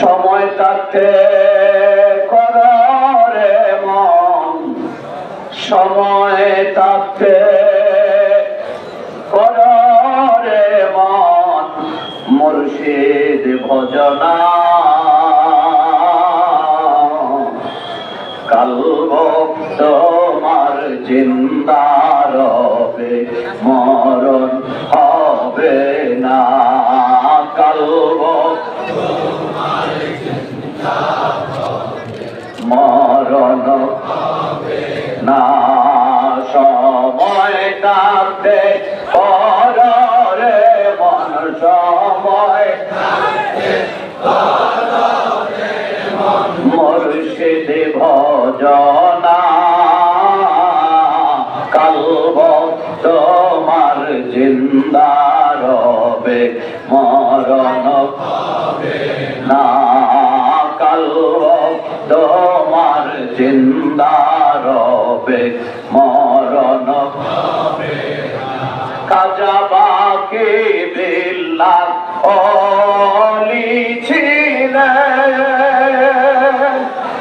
সময় থাকতে করে মন। সময় থাকতে করে মন। মুর্শিদ ভজনা। কাল তোমার জিন্দার হবে মরণ হবে না। কাল মরণ না সময় কাঁদতে পরে মন সময় মুর্শিদ ভজনা রবে মরণ না। কালব তোমার জিন্দা রবে, মরণ কাজা বাকি বিল্লাহ অলি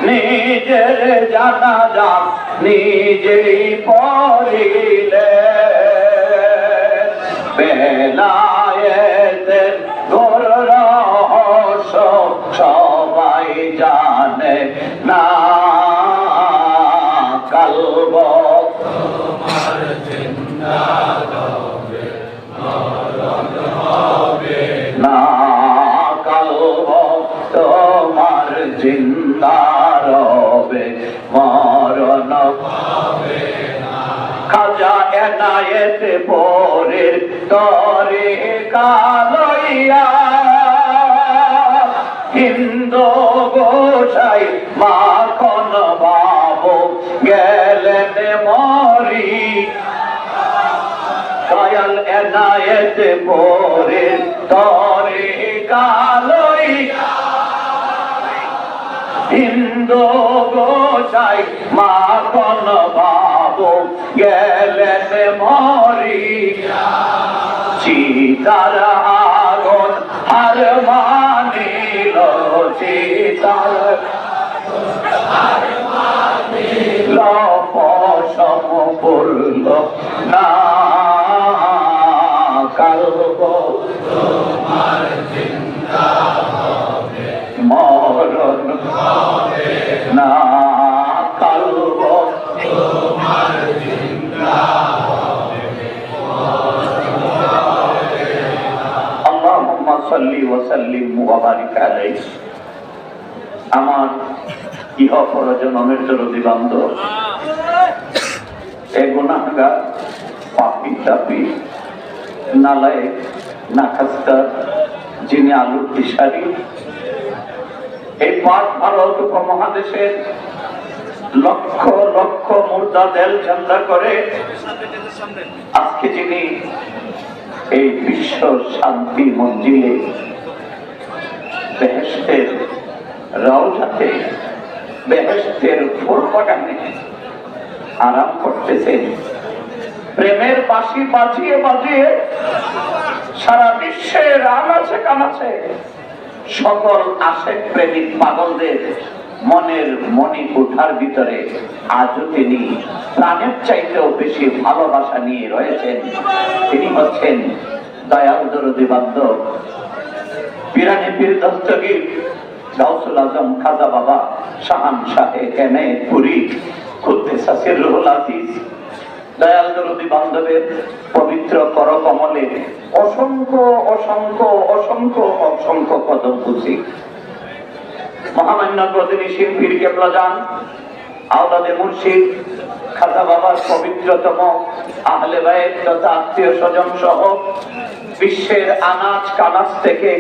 নিজের জানা যান নিজেই পড়িলেন। বেলায়েতের সবাই জানে এনায়েত পরের তরে কালইয়া। হিন্দু গোসাই মাখন বাবু গেলেন মরি। দয়াল এনায়েত পরে তরে কালই হিন্দু গোসাই মাখন বাবু গেলেন মরি সীতার আগুন হার মানিল সীতার লপসম পড়ল আমার ইহ পরজনমের বান্ধব। এ পাপি নালায় নাকাস্তার যিনি এই ভারত উপমহাদেশের লক্ষ লক্ষ মুর্দা দেল ঝান্ডা করে। আজকে যিনি এই বিশ্ব শান্তি মঞ্জিলে বেহেস্তের রওজাতে বেহেস্তের ফুল বাগানে আরাম করতেছেন প্রেমের বাঁশি বাজিয়ে বাজিয়ে সারা বিশ্বের আনাচে কানাচে সকল আশেক প্রেমিক পাগলদের মনের মনি কোঠার ভিতরে আজও তিনি প্রাণের চাইতেও বেশি ভালোবাসা নিয়ে রয়েছেন। তিনি হচ্ছেন দয়াল দরদি দস্তগীর আজম, খাজা বাবা, শাহান শাহে এনে পুরী সাসির রুহুল আজিজ, দয়াল দরদি বান্ধবের পবিত্র করকমলে অসংখ্য অসংখ্য অসংখ্য অসংখ্য কদম বুঝি মহামান্য প্রতিনিধি শিল্পীর কেবলা যান, আওলাদে মুর্শিদ, খাজা বাবার পবিত্রতম আহলে তথা আত্মীয় স্বজন সহ বিশ্বের আনাজ কানাজ থেকে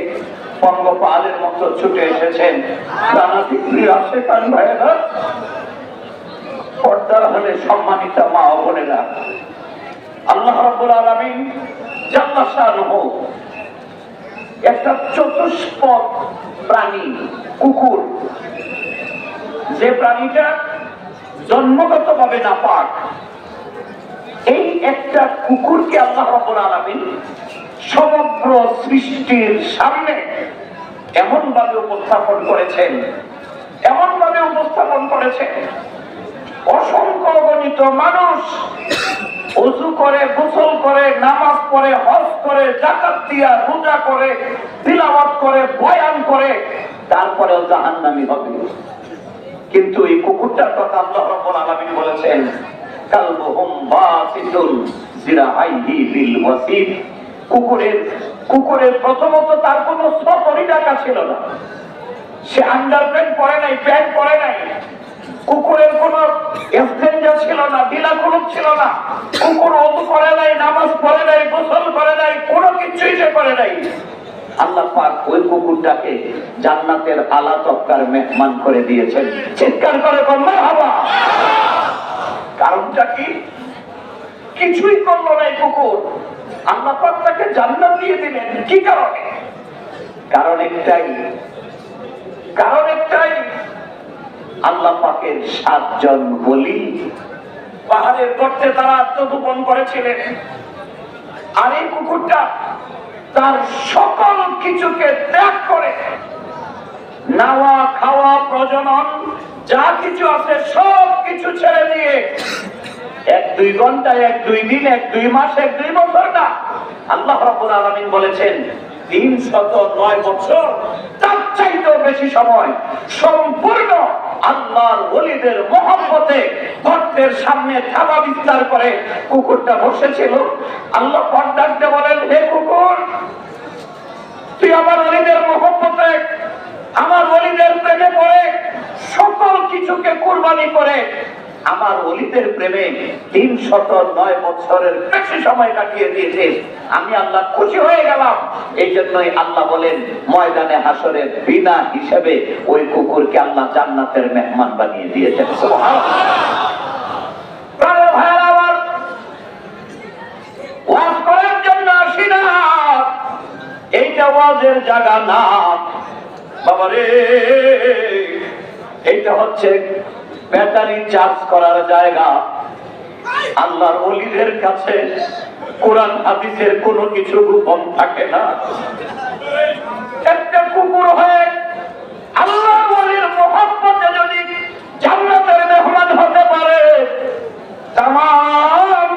পঙ্গপালের মতো ছুটে এসেছেন। পর্দার হলে মা আল্লাহ রাব্বুল শানুহু একটা চতুষ্পদ প্রাণী, কুকুর। যে প্রাণীটা জন্মগত ভাবে না পাক এই একটা কুকুরকে আল্লাহ রাব্বুল আলামিন সমগ্র সৃষ্টির সামনে এমন ভাবে উপস্থাপন করেছেন এমন ভাবে উপস্থাপন করেছেন। অসংখ্য গণিত মানুষ উজু করে, গোসল করে, নামাজ পড়ে, হজ করে, জাকাত দিয়া রোজা করে, তিলাওয়াত করে, বয়ান করে, তারপরেও জাহান্নামি হবে। কিন্তু এই কুকুরটার কথা আল্লাহ রাব্বুল আলামিন বলেছেন, কালবুহুম বাসিতুন জিরাআইহি বিল ওয়াসিদ কুকুরের কুকুরের প্রথমত তার কোনো সফরই ডাকা ছিল না। সে আন্ডার প্যান্ট পরে নাই প্যান্ট পরে নাই। কুকুরের কোন এক্সচেঞ্জার ছিল না ডিলা কুলুপ ছিল না। কুকুর অজু করে নাই, নামাজ পড়ে নাই, গোসল করে নাই, কোনো কিছুই সে করে নাই। আল্লাহ পাক ওই কুকুরটাকে জান্নাতের আলা তক্কার মেহমান করে দিয়েছেন। চিৎকার করে কন্যা হাবা কারণটা কি? কিছুই করল না এই কুকুর। আল্লাহ তাকে জান্নাত দিয়ে দিলেন। কি কারণে? কারণ একটাই। কারণ একটাই, আল্লাহ পাকের সাতজন বলি পাহাড়ের গর্তে তারা আত্মগোপন করেছিলেন। আর এই কুকুরটা তার সকল কিছুকে ত্যাগ করে নাওয়া, খাওয়া, প্রজনন, যা কিছু আছে সব কিছু ছেড়ে দিয়ে এক দুই ঘণ্টা এক দুই দিন, এক দুই মাস, এক দুই বছর না। আল্লাহ রাব্বুল আলামিন বলেছেন তিন শত নয় বছর, তার চাইতেও বেশি সময় সম্পূর্ণ আল্লাহর ওলিদের মহব্বতে সামনে থাবা বিস্তার করে কুকুরটা বসেছিল। আল্লাহ পর্দাকে বলেন, হে কুকুর, তুই আমার অলিদের মহব্বতে, আমার অলিদের প্রেমে পড়ে সকল কিছুকে কুরবানি করে আমার অলিদের প্রেমে তিন শত নয় বছরের বেশি সময় কাটিয়ে দিয়েছে। আমি আল্লাহ খুশি হয়ে গেলাম। এই জন্যই আল্লাহ বলেন, ময়দানে হাসরের বিনা হিসেবে ওই কুকুরকে আল্লাহ জান্নাতের মেহমান বানিয়ে দিয়েছেন। জায়গা না। বাবা রে এইটা হচ্ছে ব্যাটারি চার্জ করার জায়গা। আল্লাহর অলিদের কাছে কোরআন, হাদিসের কোনো কিছু গোপন থাকে না। একটা কুকুর হয়ে আল্লাহ অলির মহব্বতে যদি জান্নাতের মেহমান হতে পারে, তাম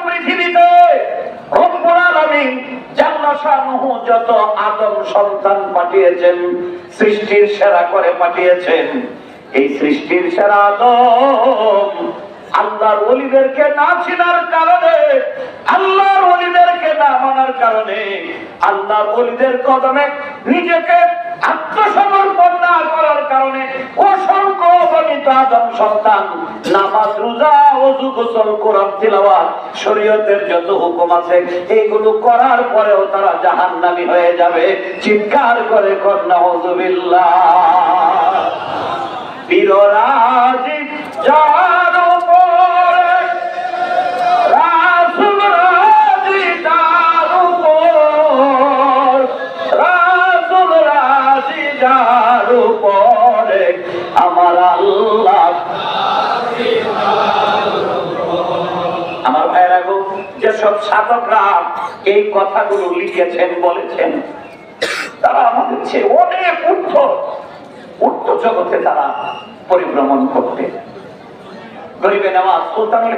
পৃথিবীতে রব্বুল যত আদম সন্তান পাঠিয়েছেন, সৃষ্টির সেরা করে পাঠিয়েছেন এই সৃষ্টির সেরা আল্লাহর ওলিদেরকে না চিনার কারণে, আল্লাহর ওলিদেরকে না মানার কারণে আল্লাহর ওলিদের কদমে নিজেকে আত্মসমর্পণ না করার কারণে অসংখ্য গণিত আদম সন্তান নামাজ, রোজা, ওযু, গোসল, কোরআন, তিলাওয়াত, শরীয়তের যত হুকুম আছে এইগুলো করার পরেও তারা জাহান্নামী হয়ে যাবে। চিৎকার করে কন্যা হুজুবিল্লাহ বীররাজি যার উপরে রাসূল রাজি যার আমার আল্লাহ আমার ভাইরা গো, যেসব সাধকরা এই কথাগুলো লিখেছেন, বলেছেন, তারা আমাদের অনেক ঊর্ধ্ব উচ্চ জগতে তারা পরিভ্রমণ করতে। গরিবে সুলতানুল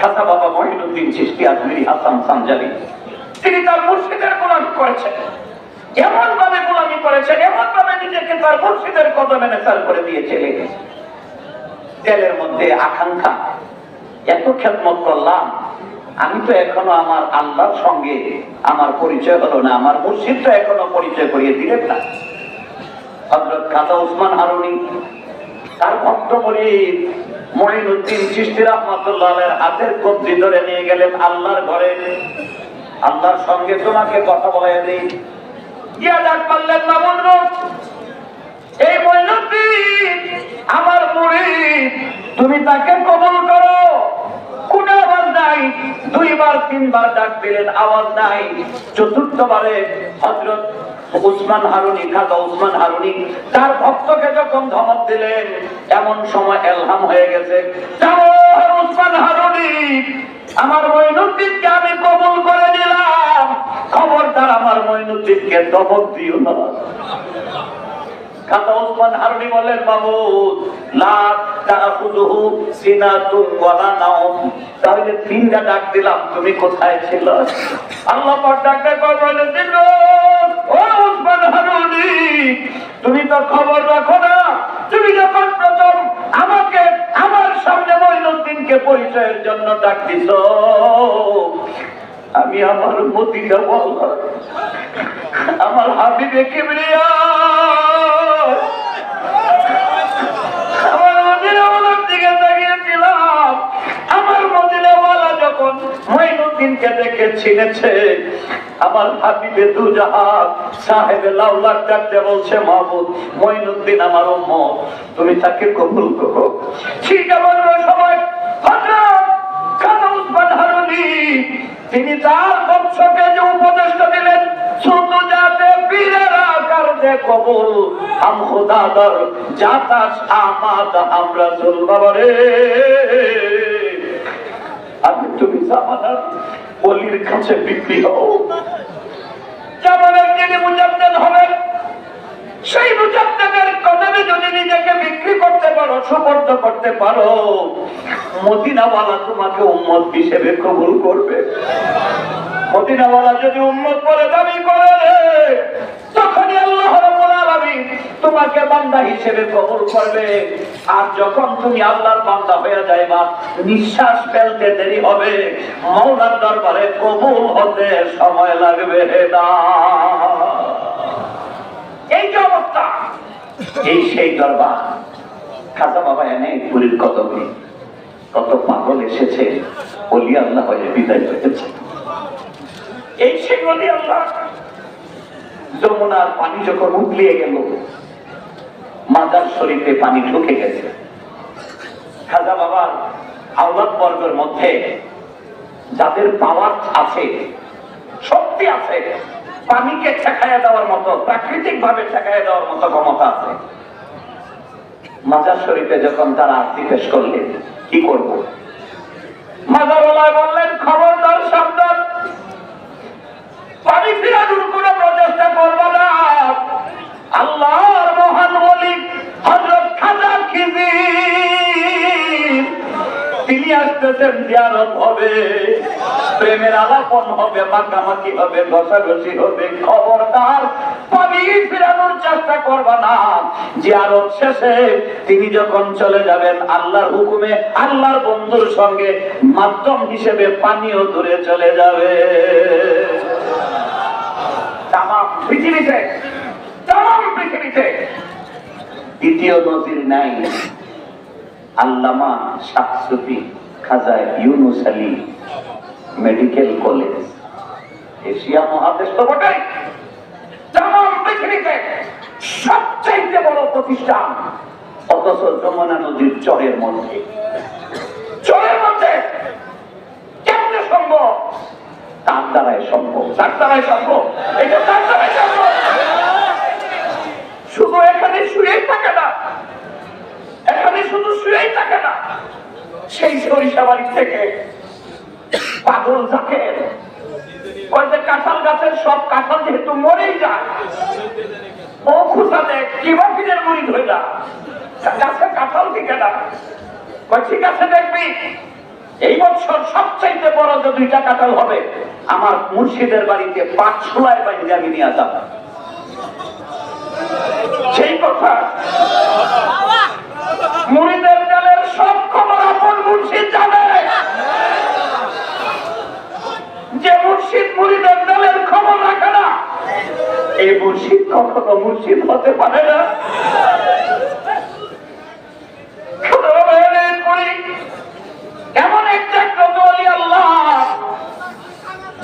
খাসা বাবা মহিনুদ্দিন চিস্তি হাসান সানজালি, তিনি তার মুর্শিদের গোলামি করেছেন। এমন ভাবে গোলামি করেছেন এমন ভাবে নিজেকে তার মুর্শিদের কদমে নেশার করে দিয়ে চলে তেলের মধ্যে আকাঙ্ক্ষা, এত খেদমত করলাম, আমি তো এখনও আমার আল্লাহর সঙ্গে আমার পরিচয় হলো না, আমার মুর্শিদ তো এখনও পরিচয় করিয়ে দিলেন না। হজরত খাজা উসমান হারুনি, তার ভক্ত বলি মহিনুদ্দিন চিস্তি রহমতুল্লাহ হাতের কবজি ধরে নিয়ে গেলেন আল্লাহর ঘরে। আল্লাহর সঙ্গে তোমাকে কথা বলাই দিই গিয়া ডাক পারলেন না বলব এই মহিনুদ্দিন আমার মুরিদ তুমি তাকে কবল করো। কোন আওয়াজ নাই। দুইবার, তিনবার ডাক আওয়াজ নাই। চতুর্থবারে হজরত উসমান হারুনি উসমান হারুনি তার ভক্তকে যখন ধমক দিলেন, এমন সময় এলহাম হয়ে গেছে উসমান হারুনি, আমার মইনুদ্দিনকে আমি কবুল করে নিলাম। খবরদার আমার মইনুদ্দিনকে ধমক দিও না। খাতা ওসমান হারুনি বলেন বাবু লা সিনাতুন ওয়ালা নাওম তাহলে তিনটা ডাক দিলাম, তুমি কোথায় ছিল? আল্লাহ পাক দিল ও ওসমান হারুনি, তুমি তো খবর রাখো না। তুমি যখন প্রথম আমাকে আমার সামনে মঈনুদ্দিনকে পরিচয়ের জন্য ডাক দিছ, আমি আমার মতিটা বললাম, আমার হাবিবে কিবরিয়া মঈনুদ্দিনকে দেখে চিনেছে। আমার হাবিবে দু জাহাজ সাহেবে লাউলার ডাকতে বলছে, মাহবুব, মঈনুদ্দিন আমার উম্মত, তুমি তাকে কবুল করো। ঠিক এমন সময় তিনি তার বংশকে যে উপদেশ দিলেন ছোট যাতে পীরেরা কারণে কবুল, হাম খুদাদার জাতাস আমাদ আমরা চল বাবারে আমি তুমি জামানার অলির কাছে বিক্রি হও। জামানের যিনি মুজাদ্দেদ হবেন, সেই মুজাদ্দেদের কদমে যদি নিজেকে বিক্রি করতে পারো, সুপর্দ করতে পারো, মদিনাওয়ালা তোমাকে উম্মত হিসেবে কবুল করবে। মদিনাওয়ালা যদি উম্মত করে দাবি করে তখনই আল্লাহ রাব্বুল আলামিন তোমাকে বান্দা হিসেবে কবুল করবে। আর যখন তুমি আল্লাহর বান্দা হয়ে যাইবা, নিঃশ্বাস ফেলতে দেরি হবে। মৌলার দরবারে কবুল হতে সময় লাগবে না এই যে অবস্থা। এই সেই দরবার। খাজা বাবা এনে পুরীর কদমে কত পাগল এসেছে। অলি আল্লাহ হয়ে বিদায় হয়েছে। এই সেই অলি আল্লাহ। যমুনার পানি যখন উতলিয়ে গেল মাদার শরীফে পানি ঢুকে গেছে। খাজা বাবার আওলাদ বর্গের মধ্যে যাদের পাওয়ার আছে, শক্তি আছে, পানিকে ঠেকাইয়া দেওয়ার মতো প্রাকৃতিক ভাবে ঠেকাইয়া দেওয়ার মতো ক্ষমতা আছে। মাজার শরীফে যখন তারা আর্থিক পেশ করলেন, কি করব? মাজারওয়ালায় বললেন, খবরদার, সাবধান। পানি ফিরানোর কোন প্রচেষ্টা করব না। আল্লাহর তিনি আসতেছেন, জিয়ারত হবে। প্রেমের আলাপন হবে, মাখামাখি হবে, ঘষাঘষি হবে চেষ্টা করবা না। জিয়ারত শেষে তিনি যখন চলে যাবেন, আল্লাহর হুকুমে আল্লাহর বন্ধুর সঙ্গে মাধ্যম হিসেবে পানিও দূরে চলে যাবে। তাম পৃথিবীতে তাম পৃথিবীতে দ্বিতীয় নজির নাই। Allama Shahsufi Khaja Yunus Ali medical college. Asia মহাদেশ তো বটেই। তাম পৃথিবীতে সবচাইতে বড় প্রতিষ্ঠান, অথচ যমুনা নদীর চরের মধ্যে। চরের মধ্যে কেমনে সম্ভব? তার দ্বারাই সম্ভব। তার দ্বারাই সম্ভব। এটা তার দ্বারাই সম্ভব। শুধু এখানে শুয়েই থাকে না এখানে শুধু শুয়েই থাকে না, সেই সরিষা বাড়ি থেকে পাগল থাকে কাঁঠাল গাছের সব কাঁঠাল যেহেতু মরেই যায় ও খুঁচাতে কিবা ফিরের মুড়ি ধরে কাঁঠাল দিকে না। ঠিক আছে, দেখবি, এই বছর সবচাইতে বড় যে দুইটা কাঁঠাল হবে, আমার মুর্শিদের বাড়িতে পাঁচ ছোলায় বাড়িতে আমি নিয়ে আসা সেই কথা সব খবর আপন মুর্শিদ মুড়িদের দলের খবর রাখে না, এই মুর্শিদ কখনো মুর্শিদ হতে পারে না। এমন একটা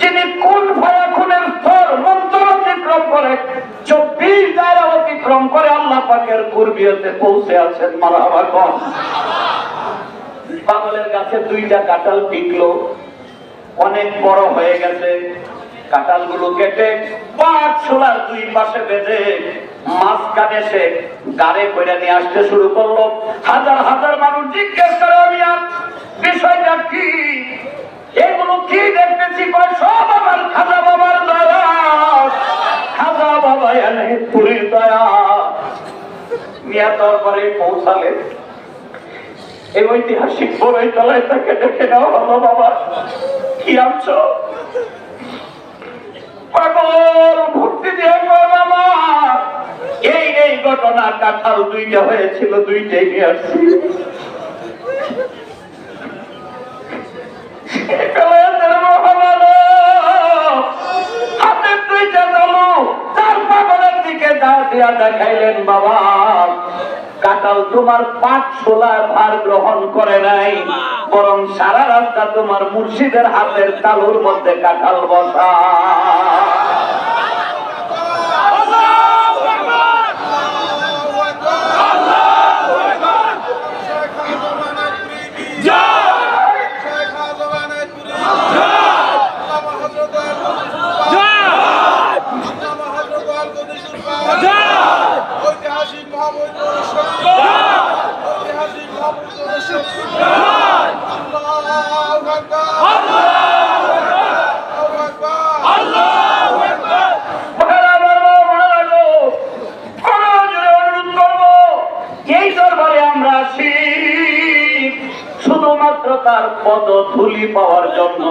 যিনি কোন ভয়া করে, চব্বিশ দায়রা অতিক্রম করে আল্লাহ পাকের পূর্বীয়তে পৌঁছে আছেন মারা গাছে দুইটা কাঁঠাল টিকলো। অনেক বড় হয়ে গেছে। কাঁঠালগুলো কেটে ছোলার দুই পাশে বেঁধে মাঝখানে সে গাড়ে করে নিয়ে আসতে শুরু করল। হাজার হাজার মানুষ জিজ্ঞেস করে আমি আর বিষয়টা কি? এগুলো কি দেখতেছি? সব আমার খাজা বাবার দয়া খাজা বাবা এনে পুরীর দয়া মিয়া দরবারে পৌঁছালেন এই ঐতিহাসিক বড়ই তলায় তাকে ডেকে নেওয়া হলো বাবা। কি আনছো? এই এই ঘটনা দুইটা হয়েছিল হাতের দুইটা তালু, তার পাগলের দিকে দাঁড় দিয়া দেখাইলেন, বাবা। কাটাল তোমার পাঁচ ছোলার ভার গ্রহণ করে নাই, বরং সারা রাস্তা তোমার মুর্শিদের হাতের তালুর মধ্যে কাকাল বসা ঐতিহাসিক মহাবৈদ্য ঐতিহাসিক মহাবৈদ্য আল্লাহু আকবার আল্লাহু আকবার মহারা বলব, মহারা গো, করো জোরে অনুরোধ করব, এই দরবারে আমরা আসি তার পদ ধুলি পাওয়ার জন্য।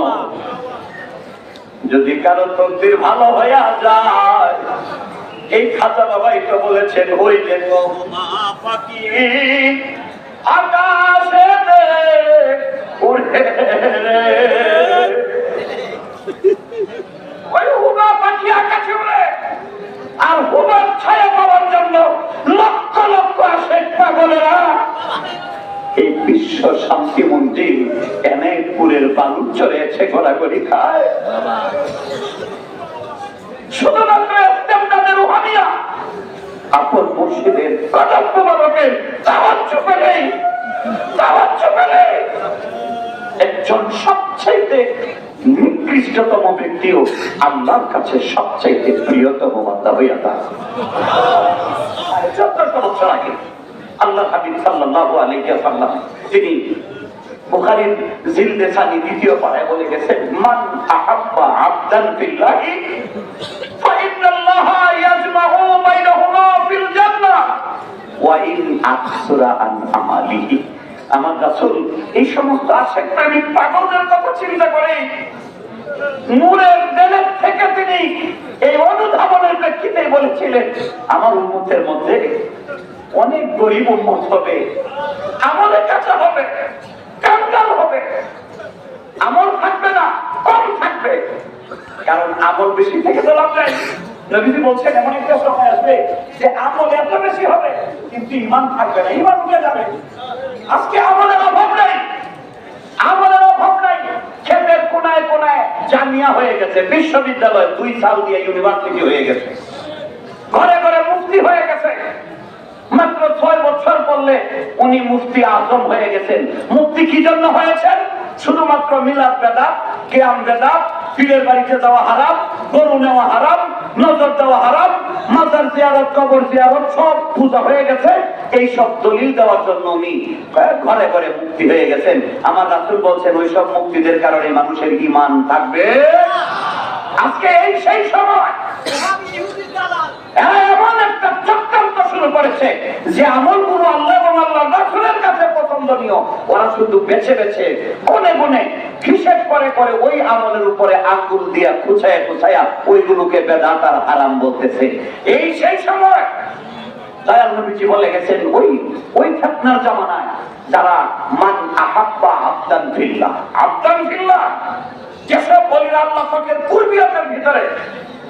যদি কারও তন্দির ভালো হইয়া যায়, এই খাতা বাবাই তো বলেছেন, ওই যে আকাশে আর হুবার ছায়া পাওয়ার জন্য লক্ষ লক্ষ আসে পাগলেরা এই বিশ্ব শান্তি মন্দির এনায়তপুরের বালু চড়েছে ঘোরাঘুরি খায়? শুধুমাত্র আপন নেই একজন সবচাইতে নিকৃষ্টতম ব্যক্তিও আল্লাহর কাছে সবচাইতে প্রিয়তম বান্দা হইয়া তা বছর আগে আল্লাহ হাবিব সাল্লাল্লাহু আলাইহি ওয়াসাল্লাম, তিনি বুখারীর দ্বিতীয় পাড়ায় বলে মান আহাব্বা ফাইন্নাল্লাহা ইয়াজমাউ বাইনাহুমা ফিল জান্নাহ, ওয়া ইন আন আমালিহি আমার রাসূল এই সমস্ত আশেক প্রেমিক পাগলদের কথা চিন্তা করে নূরের দেনের থেকে তিনি এই অনুধাবনের প্রেক্ষিতে বলেছিলেন, আমার উন্মতের মধ্যে অনেক গরিব উন্মত হবে। আমলের কাছে হবে, কাঙ্গাল হবে। আমল থাকবে না, কম থাকবে। কারণ আমল বেশি থেকে তো লাভ নাই। নবীজি বলছেন, এমন একটা সময় আসবে যে আমল এত বেশি হবে, কিন্তু ইমান থাকবে না ইমান উঠে যাবে। আজকে আমলের অভাব নাই। আমলের অভাব নাই। ক্ষেতের কোনায় কোনায় জামিয়া হয়ে গেছে। বিশ্ববিদ্যালয় দুই সাল দিয়ে ইউনিভার্সিটি হয়ে গেছে। ঘরে ঘরে মুফতি হয়ে গেছে। মাত্র ছয় বছর পড়লে উনি মুফতি আজম হয়ে গেছেন। মুফতি কি জন্য হয়েছেন? শুধুমাত্র মিলাদ বেদা কেয়াম বেদা পীরের বাড়িতে যাওয়া হারাম গরু নেওয়া হারাম নজর দেওয়া হারাম মাজার জিয়ারত কবর জিয়ারত সব পূজা হয়ে গেছে। এই সব দলিল দেওয়ার জন্য উনি ঘরে ঘরে মুক্তি হয়ে গেছেন। আমার রাসুল বলছেন ওই সব মুক্তিদের কারণে মানুষের ইমান থাকবে। আজকে এই সেই সময়। শুরু করেছে যে আমলগুলো আল্লাহ এবং আল্লাহ রাসুলের কাছে পছন্দনীয়। ওরা শুধু বেছে বেছে কোনে কোনে হিসেব করে করে ওই আমলের উপরে আঙ্গুল দিয়া খুচায় খুচায়া ওইগুলোকে বেদাত আর হারাম বলতেছে। এই সেই সময় দয়াল নবীজি বলে গেছেন, ওই ওই ফেতনার জামানায় যারা মান আহাব্বা আবদান ফিল্লাহ আবদান ফিল্লাহ, যেসব বলিরা আল্লাহ পাকের কুর্বিয়তের ভিতরে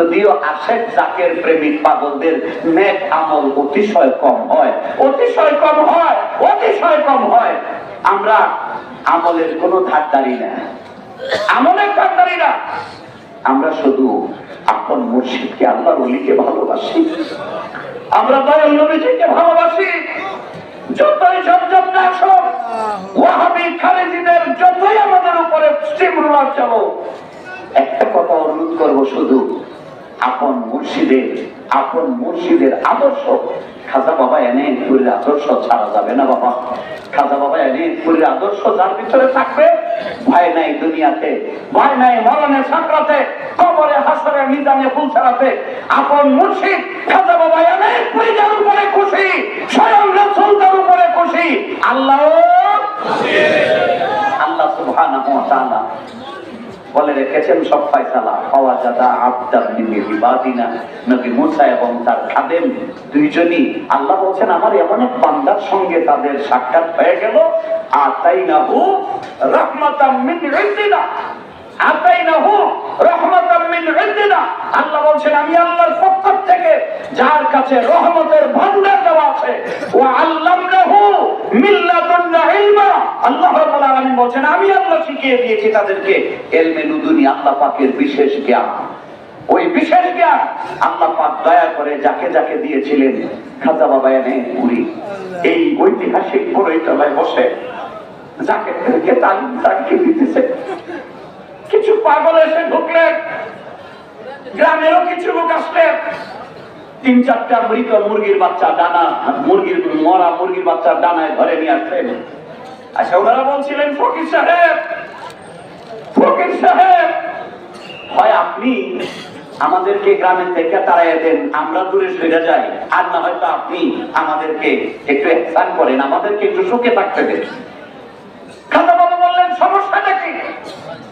যদিও আশেক জাকের প্রেমিক পাগলদের নেক আমল অতিশয় কম হয়। অতিশয় কম হয়, অতিশয় কম হয়। আমরা আমলের কোনো ধারদারি না। আমলের ধারদারি না। আমরা শুধু আপন মুর্শিদকে আল্লাহর অলিকে ভালোবাসি। আমরা দয়াল নবীজিকে ভালোবাসি। যতই ঝমঝম না আসুক, ওয়াহাবি খালেজিদের যতই আমাদের উপরে স্টিম রোলার চলো একটা কথা অনুরোধ করব শুধু। আপন মুর্শিদের আপন মুর্শিদের আদর্শ। খাজা বাবা এনে পুরীর আদর্শ ছাড়া যাবে না বাবা। খাজা বাবা এনে পুরীর আদর্শ যার ভিতরে থাকবে ভয় নাই দুনিয়াতে ভয় নাই মরণে সাঁকড়াতে কবরে হাসরে মিজানে ফুল ছাড়াতে। আপন মুর্শিদ খাজা বাবা এনে পুরী যার উপরে খুশি স্বয়ং রসুল তার উপরে খুশি। আল্লাহ। আল্লাহ সুবহানাহু ওয়া তাআলা বলে রেখেছেন, সব ফয়সালা। হওয়া জাদা আবদার ইবাদিনা, নবী মুসা এবং তার খাদেম দুইজনই। আল্লাহ বলছেন, আমার এমন এক বান্দার সঙ্গে তাদের সাক্ষাৎ হয়ে গেল। আতাইনাহু রাহমাতাম মিন ইনদিনা। আতাইনাহু মিন আল্লাহ বলছেন, আমি আল্লাহর পক্ষ থেকে যার কাছে রহমতের ভান্ডার দেওয়া আছে, ওয়া আল্লামনাহু মিন লাদুন্না ঐতিহাসিক কিছু পাগল এসে ঢুকলেন, গ্রামেরও কিছু লোক আসলেন। তিন চারটা মৃত মুরগির বাচ্চা ডানা, মুরগির মরা মুরগির বাচ্চা ডানায় ধরে নিয়ে আসলেন। আচ্ছা ওনারা বলছিলেন, ফকির সাহেব ফকির সাহেব। হয় আপনি আমাদেরকে গ্রামে থেকে তাড়াইয়া দেন, আমরা দূরে সরে যাই। আর না হয়তো আপনি আমাদেরকে একটু এহসান করেন, আমাদেরকে একটু সুখে থাকতে দেন।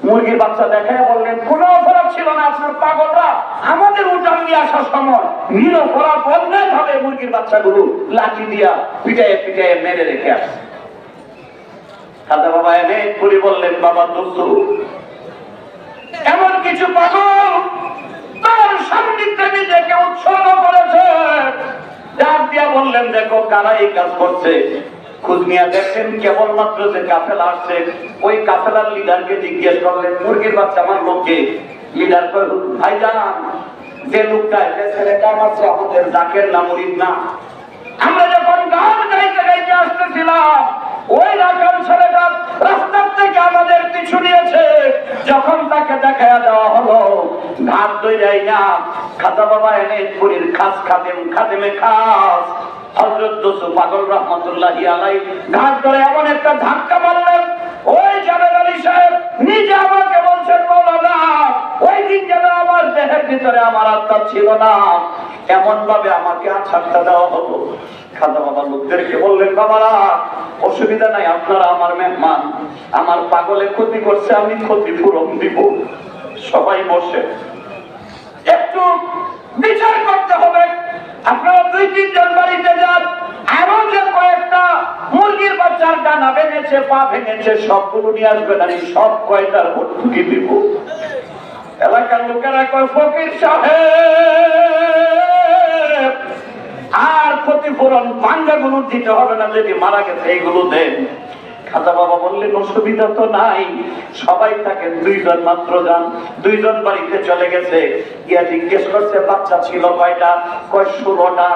মুরগির বাচ্চা দেখায় বললেন, কোন অপরাধ ছিল না, আপনার পাগলরা। আমাদের উঠান নিয়ে আসার সময় নিরপরাধ অন্যায় ভাবে মুরগির বাচ্চাগুলো লাঠি দিয়া পিটাইয়ে পিটাইয়ে মেরে রেখে আসে খাজা বাবা এনে পুরি বললেন, বাবা দোস্তু, এমন কিছু পাগল তার সান্নিধ্যে নিজেকে উৎসর্গ করেছে। ডাক দিয়া বললেন, দেখো, কারা এই কাজ করছে? খুঁজ নিয়ে দেখেন কেবলমাত্র যে কাফেলা আসছে। ওই কাফেলার লিডারকে জিজ্ঞেস করলেন, মুরগির বাচ্চা আমার লোককে? লিডার ভাই জান যে লোকটা যে ছেলেটা আমার আমাদের জাকের না, মুরিদ না। আমরা যখন গান গাইতে গাইতে আসতেছিলাম ওই রাখাল ছেলেটা রাস্তার থেকে আমাদের পিছু নিয়েছে। যখন তাকে দেখা দেওয়া হলো, ঘাট দই যাই না, খাতা বাবা এনে পুরীর খাস খাদেম, খাদেমে খাস। পাগল ঘাট ধরে এমন একটা ধাক্কা ওই ওই দিন যেন আমার দেহের ভিতরে আমার আত্মা ছিল না। এমন ভাবে আমাকে আছাড়টা দেওয়া হলো। খাজা বাবা লোকদেরকে বললেন, বাবারা, অসুবিধা নাই, আপনারা আমার মেহমান। আমার পাগলে ক্ষতি করছে, আমি ক্ষতিপূরণ দিব। সবাই বসে। একটু বিচার করতে হবে। আপনারা দুই তিনজন বাড়িতে যান, আরও যে কয়েকটা মুরগির বাচ্চার ডানা ভেঙেছে, পা ভেঙেছে, সবগুলো নিয়ে আসবেন আমি সব কয়টার ভর্তুকি দিব। এলাকার লোকেরা কয়, ফকির সাহেব! ক্ষতিপূরণ ভাঙ্গাগুলো দিতে হবে না, যদি মারা গেছে এইগুলো দেন। খাজা বাবা বললেন, অসুবিধা তো নাই। সবাই তাকে দুইজন মাত্র যান। দুইজন বাড়িতে চলে গেছে। গিয়া জিজ্ঞেস করছে, বাচ্চা ছিল কয়টা? কয়, ষোলোটা।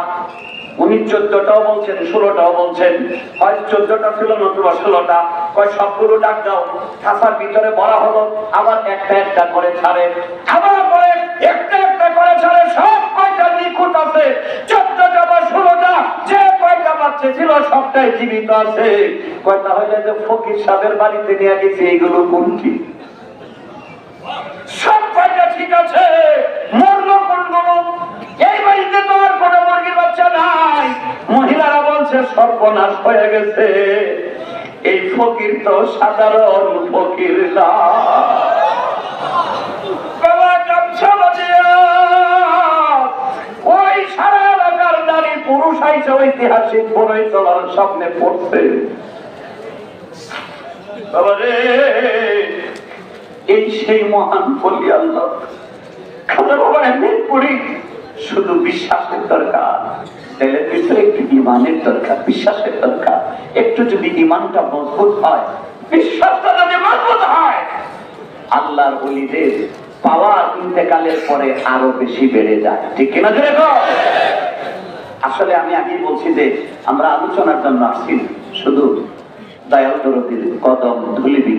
উনি চোদ্দটাও বলছেন, ষোলোটাও বলছেন। হয় চোদ্দটা ছিল নতুবা ষোলোটা। কয়, সবগুলো ডাক দাও। খাসার ভিতরে ভরা হলো, আবার একটা একটা করে ছাড়ে। আবার পরে একটা একটা করে ছাড়ে, সব কয়টা নিখুঁত আছে? বাচ্চা ছিল, সবটাই জীবিত আছে। কয়টা হইলে যে ফকির সাহেবের বাড়িতে নিয়ে গেছে, এগুলো কোনটি সব সর্বনাশ হয়ে গেছে। এই ফকির তো সাধারণ ফকির না। ঐতিহাসিক চলার সামনে পড়ছে। এই সেই মহান বলি আল্লাহ। শুধু বিশ্বাসের দরকার। ভিতরে একটু ইমানের দরকার, বিশ্বাসের দরকার। একটু যদি ইমানটা মজবুত হয়, বিশ্বাসটা যদি মজবুত হয়, আল্লাহর বলিদের পাওয়া ইন্তেকালের পরে আরও বেশি বেড়ে যায়। ঠিক কিনা? আসলে আমি আগেই বলছি যে আমরা আলোচনার জন্য আসছি শুধু দয়াল দরদির কদম ধুলিবি